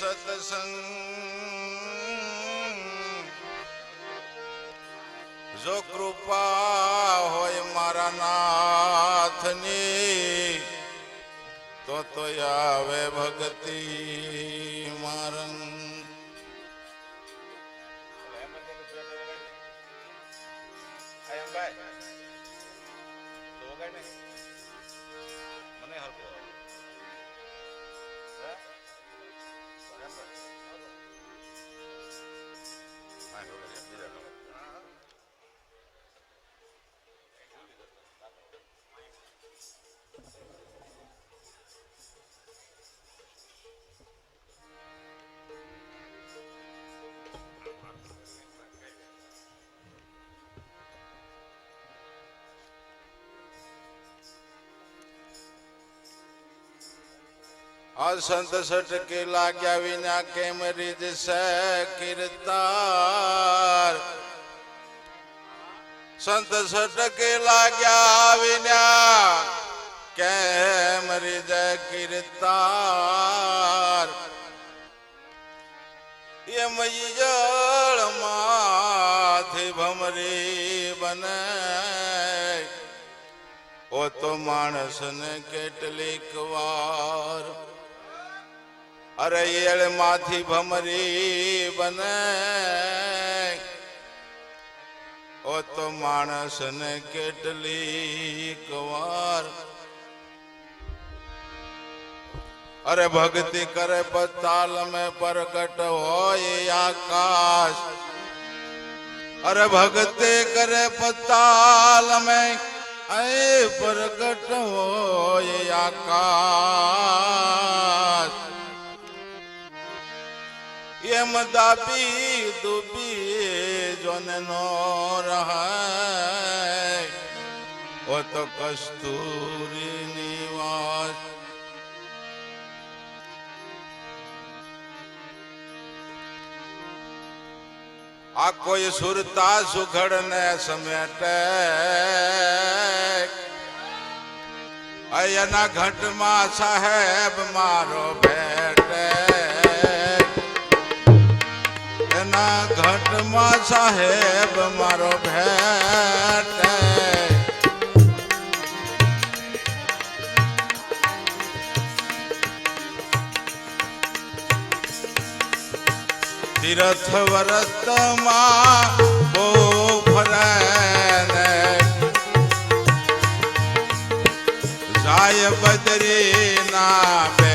સત્સંગ. જો કૃપા હોય મારા નાથની તો તો આવે ભક્તિ. આ સંત સટકે લાગ્યા વિના કેમ રીત કીર્તાર? સંત સટકે લાગ્યા વિના કેમ રીત કીર્તાર? એમ જળમાંથી ભમરી બને. ઓ તો માણસને કેટલીક વાર અરે એળમાંથી ભમરી બને. ઓ તો માણસને કેટલી કવાર અરે ભક્તિ કરે પતાલ મેં પ્રગટ હોય આકાશ. અરે ભક્તિ કરે પતાલ મેં પ્રગટ હોય આકાશ. એમ દાબી દુબી જોને નો રહે. ઓ તો કસ્તુરી નિવાસ. આ કોઈ સુરતા સુઘડ ને સમેટે અયના ઘટમાં સાહેબ મારો ભેટે. એના ઘટમાં સાહેબ મારો ભેટ. તીરથ વરતમાં બહુ ફરે ને. જાય બદરી ના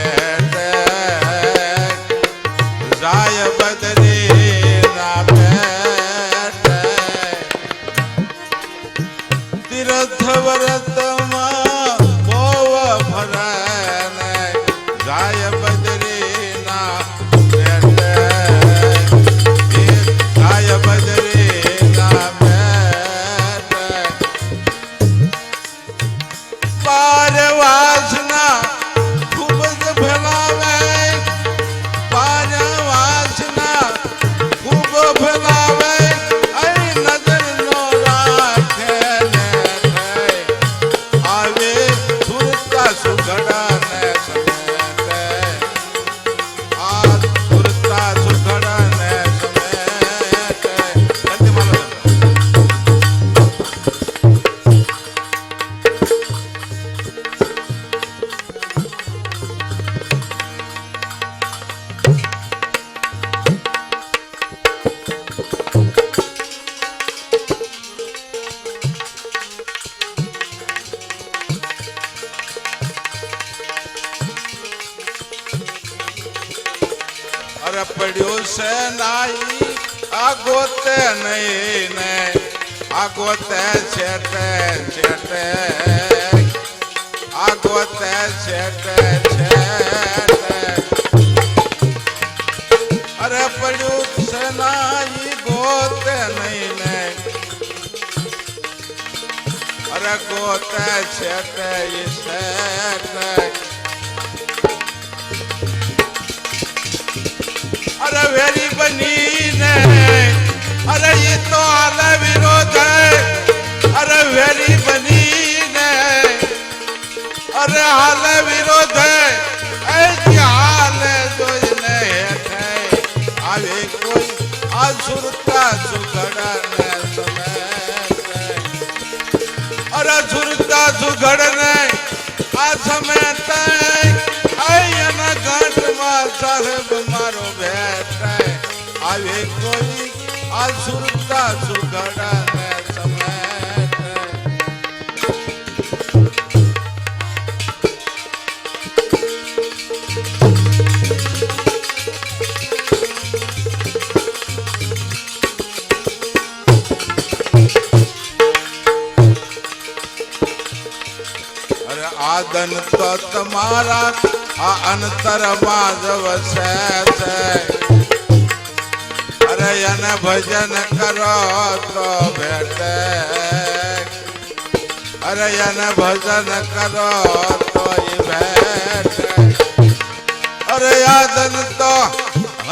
ગોતે નહીં ને આ ગોતે છેટે છેટે. આ ગોતે છેટે છેટે. અરે પડ્યું છે નાઈ ગોતે નહીં ને અરે ગોતે છેટે છેટે. હાલે વિરોધ એ હાલે જોઈને આવે કોઈ અસુરતા સુગડને અરે સુરતા સુગડને આ સમય તણે અહીંયાના ઘાટમાં સાહેબ મારો ભેટ આવે કોઈ અસુરતા સુગડા આદન તો તમારા આ અંતર માધવ છે અરે એને ભજન કરો તો ભેટે. અરે એને ભજન કરો તો ઈ ભેટે. અરે યાદન તો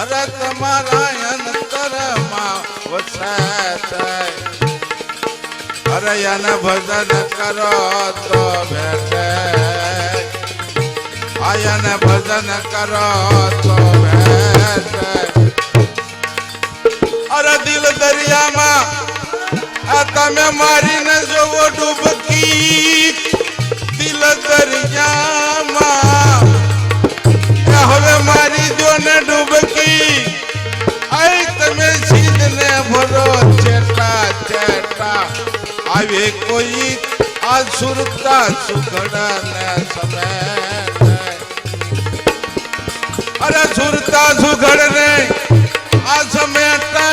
અરે તમારા અંતરમાં વસે છે. અરે એને ભજન કરો તો બેઠે. આયને ભજન કરો તો બેઠે. અરે દિલ દરિયામાં, આ તમે મારીને જોવો ડૂબકી. દિલ દરિયામાં આવે કોઈ આ સુગણા સમેટે અરે સુરતા સુગણ ને આ સમેટે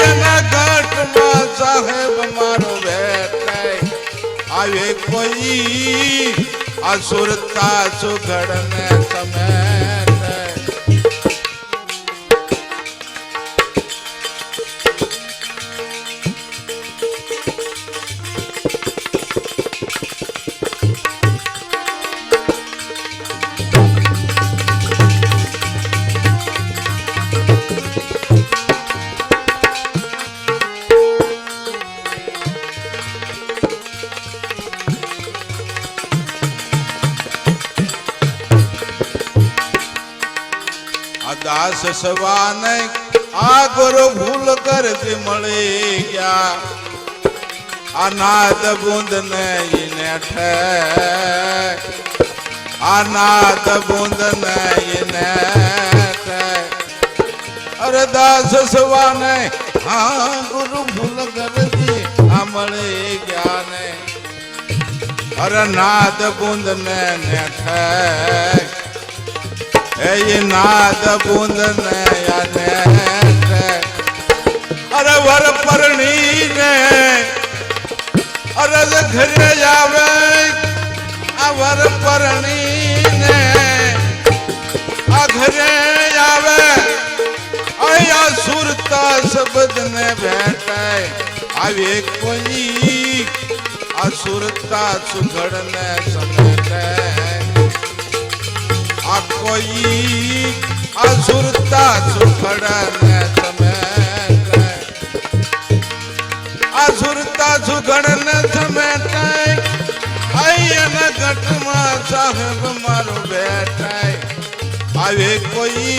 એના ઘાટમાં સાહેબ મારો બેટે આવે કોઈ આ સુગણ ને સમેટે આ દાસ સવાને આ ગુરુ ભૂલ કરતી મળી ગયા. આ નાદ બુંદ ને ઈને ઠે. આ નાદ બુંદ ને ઈને ઠે. અરે દાસ સવાને હા ગુરુ ભૂલ કરતી આ મળી ગયા ને. અરે નાદ બુંદ ને ઠે. એ નાદ બુંદ ને અરે વર પરણી ને અરે ઘરે આવે, આ વર પરણી ને આ ઘરે આવે, અહીંયા સુરતા શબ્દ ને ભેટાય. આવે કોઈ આ સુરતા સુઘડ ને સમેટે આ કોઈ અસુરતા સુરતા સુખડ ને તમે અસુરતા સુરતા સુખડ ને તમે અહીંયા ઘટમાં સાહેબ મારો બેઠાય. આવે કોઈ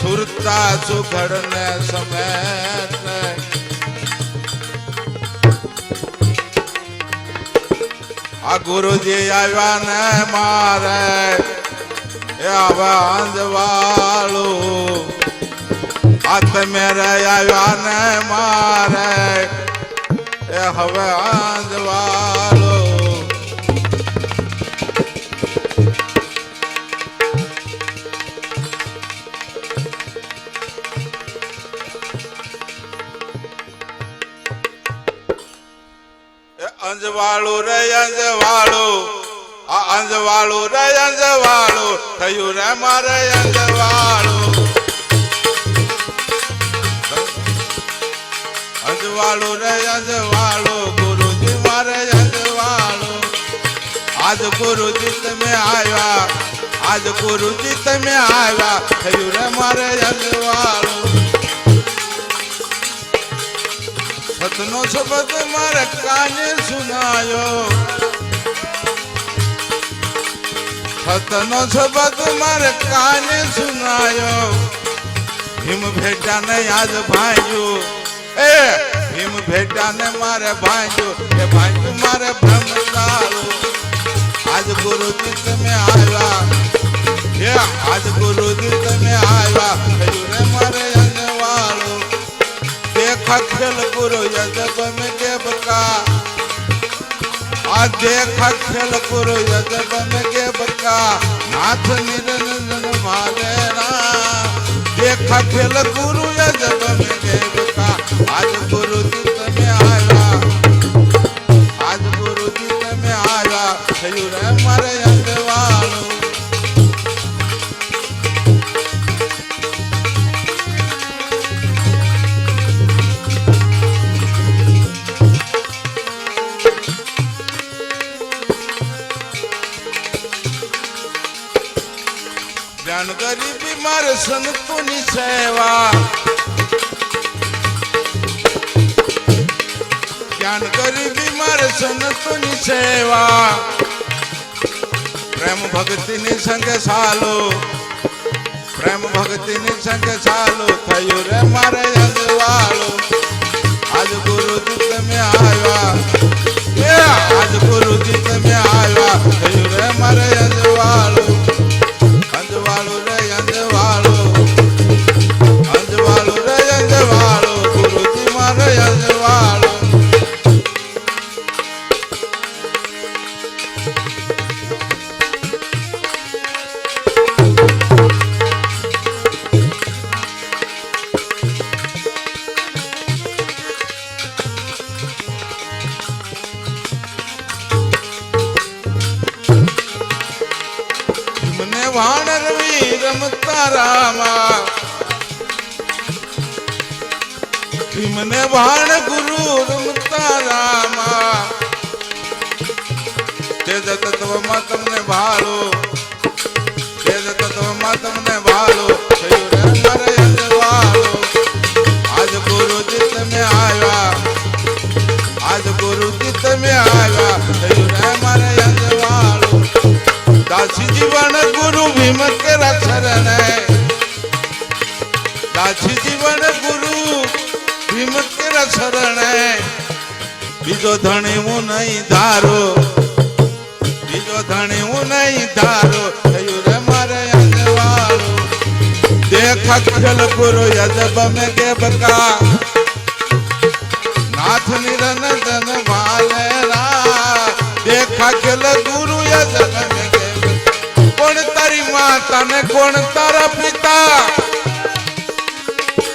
સુરતા સુખડ ને સમેટ આ ગુરુજી આવ્યા ને મારે એ હવે અંજવાળું આ તમે રે આવ્યા ને મારે એ હવે અંજવાળું અંજવાળું રે અંજવાળું. અંજવાળું, રે અંજવાળું, થયું રે મારે અંજવાળું. અંજવાળું, રે અંજવાળું, ગુરુજી મારે અંજવાળું. આજ ગુરુજી તમે આવ્યા, આજ ગુરુજી તમે આવ્યા, થયું રે મારે અંજવાળું. સતનો શબ્દ મારે કાને સુનાયો? સતનો શબ્દ મારે કાને સુનાયો? ભીમ ભેટા ને આજ ભાંજ્યું એ ભીમ ભેટા ને મારે ભાંજ્યું એ ભાંજ્યું મારે ભ્રમદારું આજ ગુરુજી તમે આવ્યા. હે, આજ ગુરુજી તમે આવ્યા. કહ્યું રે મારે અંજવાળું દેખા ખેલ ગુરુ યજગ મેં કે બકા. આ દેખા ખેલપુર યજબન કે બકા, નાથ નિરંજન માલે રા દેખા ખેલપુર યજબન કે બકા, આજ ગુરુજી તમે આવ્યા આજ ગુરુજી તમે આવ્યા થયું ગરીબી મારે સંતોની સેવા. જ્ઞાન ગરીબી મારે સંતોની સેવા? પ્રેમ ભક્તિની સંગે સાલો પ્રેમ ભક્તિની સંગે સાલો થયું રે મારે અંગવાળો. આજ ગુરુ તમે આવ્યા. વાણ ગુરુ રમતા રામા. તેજ તત્વમાં તમને ભાળો તેજ તત્વમાં તમને ભાળો થયું રે મારે અંજવાળો આજ ગુરુજી તમે આવ્યા આજ ગુરુજી તમે આવ્યા થયું રે મારે અંજવાળો દાસી જીવન ગુરુ ભીમ શરણે. બીજો ધણી હું નહીં ધારો. બીજો ધણી હું નહીં ધારો. થયું રે મારે અંજવાળું. દેખત જલ યજબ મે કે બકા. નાથ નિરન ધન દેખા જલ ગુરુ યજબ મે કે કોણ તારી માતા ને કોણ તારા પિતા?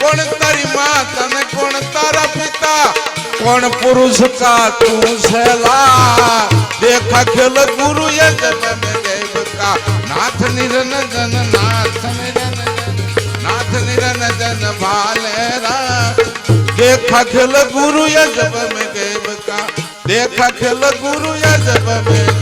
કોણ कौन पुरुष का तू सैला? देख खेल गुरु यजन देव का। नाथ निरन जन, नाथ निरंजन नाथ निरंजन भालेरा देख खेल गुरु यजन देव का। देख खेल गुरु यजन